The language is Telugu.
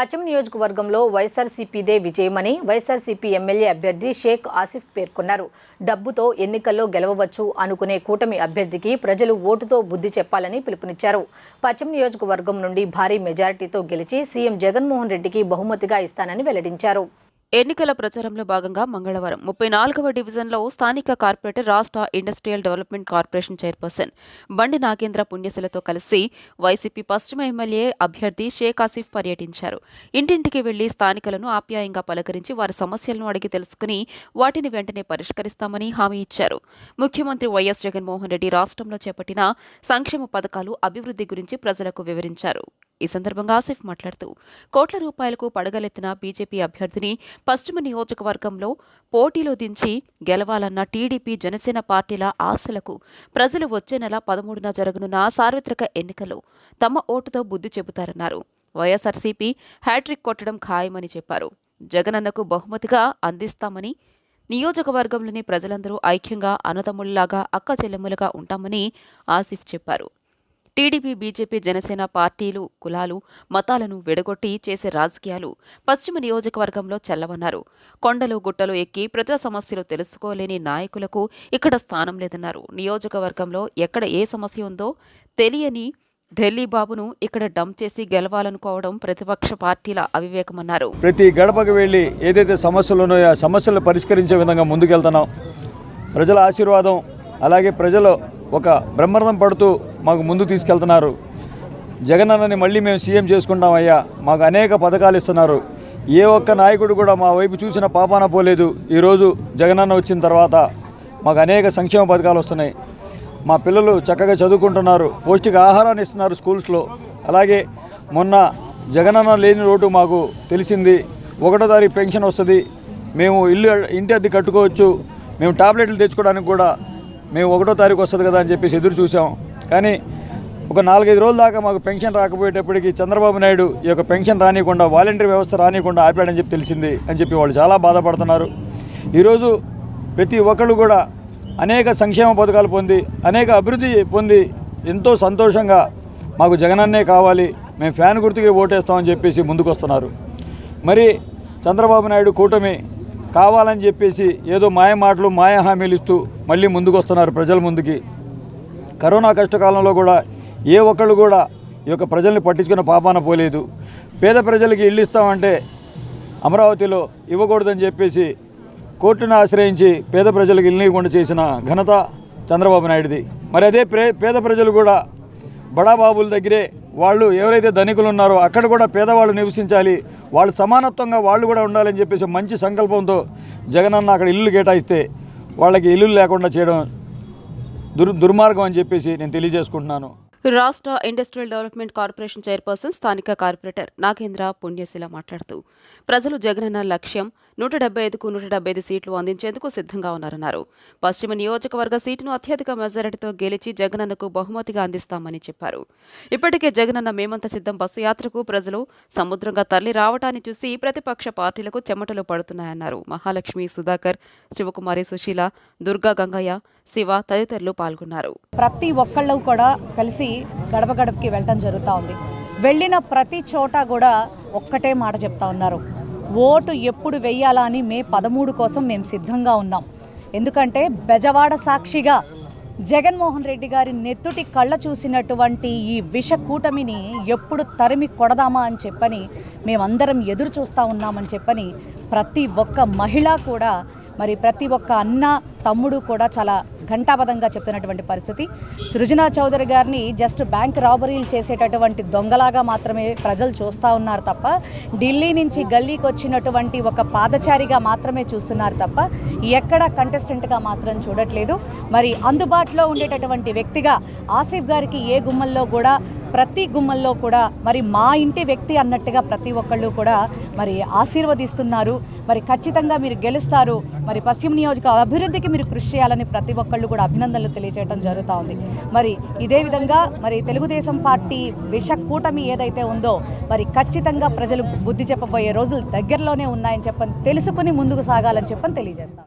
పశ్చిమ నియోజకవర్గంలో వైఎస్ఆర్సీపీదే విజయమని వైఎస్ఆర్సీపీ ఎమ్మెల్యే అభ్యర్థి షేక్ ఆసిఫ్ పేర్కొన్నారు. డబ్బుతో ఎన్నికల్లో గెలవవచ్చు అనుకునే కూటమి అభ్యర్థికి ప్రజలు ఓటుతో బుద్ధి చెప్పాలని పిలుపునిచ్చారు. పశ్చిమ నియోజకవర్గం నుండి భారీ మెజారిటీతో గెలిచి సీఎం జగన్మోహన్ రెడ్డికి బహుమతిగా ఇస్తానని వెల్లడించారు. ఎన్నికల ప్రచారంలో భాగంగా మంగళవారం ముప్పై నాలుగవ డివిజన్లో స్థానిక కార్పొరేటర్ రాష్ట్ర ఇండస్ట్రియల్ డెవలప్మెంట్ కార్పొరేషన్ చైర్పర్సన్ బండి నాగేంద్ర పుణ్యశలతో కలిసి వైసీపీ పశ్చిమ ఎమ్మెల్యే అభ్యర్థి షేక్ ఆసిఫ్ పర్యటించారు. ఇంటింటికి వెళ్ళి స్థానికులను ఆప్యాయంగా పలకరించి వారి సమస్యలను అడిగి తెలుసుకుని వాటిని వెంటనే పరిష్కరిస్తామని హామీ ఇచ్చారు. ముఖ్యమంత్రి వైఎస్ జగన్మోహన్ రెడ్డి రాష్ట్రంలో చేపట్టిన సంక్షేమ పథకాలు అభివృద్ధి గురించి ప్రజలకు వివరించారు. ఈ సందర్భంగా ఆసిఫ్ మాట్లాడుతూ కోట్ల రూపాయలకు పడగలెత్తిన బీజేపీ అభ్యర్థిని పశ్చిమ నియోజకవర్గంలో పోటీలో దించి గెలవాలన్న టీడీపీ జనసేన పార్టీల ఆశలకు ప్రజలు వచ్చే నెల పదమూడున జరగనున్న సార్వత్రిక ఎన్నికల్లో తమ ఓటుతో బుద్ధి చెబుతారన్నారు. వైఎస్ఆర్సీపీ హ్యాట్రిక్ కొట్టడం ఖాయమని చెప్పారు. జగనన్నకు బహుమతిగా అందిస్తామని నియోజకవర్గంలోని ప్రజలందరూ ఐక్యంగా అన్నదమ్ముళ్ళాగా అక్క చెల్లెమ్ములుగా ఉంటామని ఆసిఫ్ చెప్పారు. టీడీపీ బీజేపీ జనసేన పార్టీలు కులాలు మతాలను విడగొట్టి చేసే రాజకీయాలు పశ్చిమ నియోజకవర్గంలో చెల్లవన్నారు. కొండలు గుట్టలు ఎక్కి ప్రజా సమస్యలు తెలుసుకోలేని నాయకులకు ఇక్కడ స్థానం లేదన్నారు. నియోజకవర్గంలో ఎక్కడ ఏ సమస్య ఉందో తెలియని ఢిల్లీ బాబును ఇక్కడ డంప్ చేసి గెలవాలనుకోవడం ప్రతిపక్ష పార్టీల అవివేకమన్నారు. ప్రతి గడపకు వెళ్ళి ఏదైతే సమస్యలు ఉన్నాయో ఆ సమస్యలు పరిష్కరించే విధంగా ముందుకెళ్తున్నాం. ప్రజల ఆశీర్వాదం అలాగే ప్రజలు ఒక బ్రహ్మరథం పడుతూ మాకు ముందు తీసుకెళ్తున్నారు. జగన్ అన్నని మళ్ళీ మేము సీఎం చేసుకుంటామయ్యా. మాకు అనేక పథకాలు ఇస్తున్నారు. ఏ ఒక్క నాయకుడు కూడా మా వైపు చూసిన పాపాన పోలేదు. ఈరోజు జగనన్న వచ్చిన తర్వాత మాకు అనేక సంక్షేమ పథకాలు వస్తున్నాయి. మా పిల్లలు చక్కగా చదువుకుంటున్నారు. పౌష్టిక ఆహారాన్ని ఇస్తున్నారు స్కూల్స్లో. అలాగే మొన్న జగనన్న లేని రోడ్డు మాకు తెలిసింది. ఒకటో తారీఖు పెన్షన్ వస్తుంది. మేము ఇల్లు ఇంటి అద్దె కట్టుకోవచ్చు. మేము టాబ్లెట్లు తెచ్చుకోవడానికి కూడా మేము ఒకటో తారీఖు వస్తుంది కదా అని చెప్పేసి ఎదురు చూసాం కానీ ఒక నాలుగైదు రోజుల దాకా మాకు పెన్షన్ రాకపోయేటప్పటికి చంద్రబాబు నాయుడు ఈ యొక్క పెన్షన్ రానికుండా వాలంటీర్ వ్యవస్థ రానికుండా ఆపాడని చెప్పి తెలిసింది అని చెప్పి వాళ్ళు చాలా బాధపడుతున్నారు. ఈరోజు ప్రతి ఒక్కళ్ళు కూడా అనేక సంక్షేమ పథకాలు పొంది అనేక అభివృద్ధి పొంది ఎంతో సంతోషంగా మాకు జగనన్నే కావాలి మేము ఫ్యాన్ గుర్తుకే ఓటేస్తామని చెప్పేసి ముందుకొస్తున్నారు. మరి చంద్రబాబు నాయుడు కూటమి కావాలని చెప్పేసి ఏదో మాయ మాటలు మాయ హామీలు ఇస్తూ మళ్ళీ ముందుకు వస్తున్నారు ప్రజల ముందుకి. కరోనా కష్టకాలంలో కూడా ఏ ఒక్కళ్ళు కూడా ఈ యొక్క ప్రజల్ని పట్టించుకున్న పాపాన పోలేదు. పేద ప్రజలకి ఇల్లు ఇస్తామంటే అమరావతిలో ఇవ్వకూడదని చెప్పేసి కోర్టును ఆశ్రయించి పేద ప్రజలకు ఇల్లు ఇవ్వకుండా చేసిన ఘనత చంద్రబాబు నాయుడుది. మరి అదే ప్రే పేద ప్రజలు కూడా బడాబాబుల దగ్గరే వాళ్ళు ఎవరైతే ధనికులు ఉన్నారో అక్కడ కూడా పేదవాళ్ళు నివసించాలి వాళ్ళు సమానత్వంగా వాళ్ళు కూడా ఉండాలని చెప్పేసి మంచి సంకల్పంతో జగనన్న అక్కడ ఇల్లు కేటాయిస్తే వాళ్ళకి ఇల్లు లేకుండా చేయడం దుర్ దుర్మార్గం అని చెప్పేసి నేను తెలియజేసుకుంటున్నాను. రాష్ట్ర ఇండస్ట్రియల్ డెవలప్మెంట్ కార్పొరేషన్ చైర్పర్సన్ స్థానిక కార్పొరేటర్ నాగేంద్ర పుణ్యశిల మాట్లాడుతూ ప్రజలు జగనన్న లక్ష్యం నూట డెబ్బై ఐదుకు నూట డెబ్బై ఐదు సీట్లు అందించేందుకు సిద్ధంగా ఉన్నారన్నారు. పశ్చిమ నియోజకవర్గ సీటును అత్యధిక మెజారిటీతో గెలిచి జగనన్నకు బహుమతిగా అందిస్తామని చెప్పారు. ఇప్పటికే జగనన్న మేమంత సిద్ధం బస్సు యాత్రకు ప్రజలు సముద్రంగా తరలి రావటాన్ని చూసి ప్రతిపక్ష పార్టీలకు చెమటలు పడుతున్నాయన్నారు. మహాలక్ష్మి సుధాకర్ శివకుమారి సుశీల దుర్గా గంగయ్య శివ తదితరులు పాల్గొన్నారు. ప్రతి ఒక్కళ్ళు కూడా కలిసి గడప గడపకి వెళ్ళటం జరుగుతూ ఉంది. వెళ్ళిన ప్రతి చోట కూడా ఒక్కటే మాట చెప్తా ఉన్నారు. ఓటు ఎప్పుడు వెయ్యాలా అని మే పదమూడు కోసం మేము సిద్ధంగా ఉన్నాం. ఎందుకంటే బెజవాడ సాక్షిగా జగన్మోహన్ రెడ్డి గారి నెత్తుటి కళ్ళ చూసినటువంటి ఈ విష కూటమిని ఎప్పుడు తరిమి కొడదామా అని చెప్పని మేమందరం ఎదురు చూస్తూ ఉన్నామని చెప్పని ప్రతి ఒక్క మహిళ కూడా మరి ప్రతి ఒక్క అన్న తమ్ముడు కూడా చాలా ఘంటాపదంగా చెప్తున్నటువంటి పరిస్థితి. సృజనా చౌదరి గారిని జస్ట్ బ్యాంక్ రాబరీలు చేసేటటువంటి దొంగలాగా మాత్రమే ప్రజలు చూస్తూ ఉన్నారు తప్ప ఢిల్లీ నుంచి గల్లీకి వచ్చినటువంటి ఒక పాదచారిగా మాత్రమే చూస్తున్నారు తప్ప ఎక్కడ కంటెస్టెంట్గా మాత్రం చూడట్లేదు. మరి అందుబాటులో ఉండేటటువంటి వ్యక్తిగా ఆసిఫ్ గారికి ఏ గుమ్మల్లో కూడా ప్రతి గుమ్మల్లో కూడా మరి మా ఇంటి వ్యక్తి అన్నట్టుగా ప్రతి ఒక్కళ్ళు కూడా మరి ఆశీర్వదిస్తున్నారు. మరి ఖచ్చితంగా మీరు గెలుస్తారు. మరి పశ్చిమ నియోజక అభివృద్ధికి మీరు కృషి చేయాలని ప్రతి ఒక్కళ్ళు కూడా అభినందనలు తెలియజేయడం జరుగుతూ ఉంది. మరి ఇదే విధంగా మరి తెలుగుదేశం పార్టీ విష కూటమి ఏదైతే ఉందో మరి ఖచ్చితంగా ప్రజలు బుద్ధి చెప్పబోయే రోజులు దగ్గరలోనే ఉన్నాయని చెప్పని తెలుసుకుని ముందుకు సాగాలని చెప్పని తెలియజేస్తాం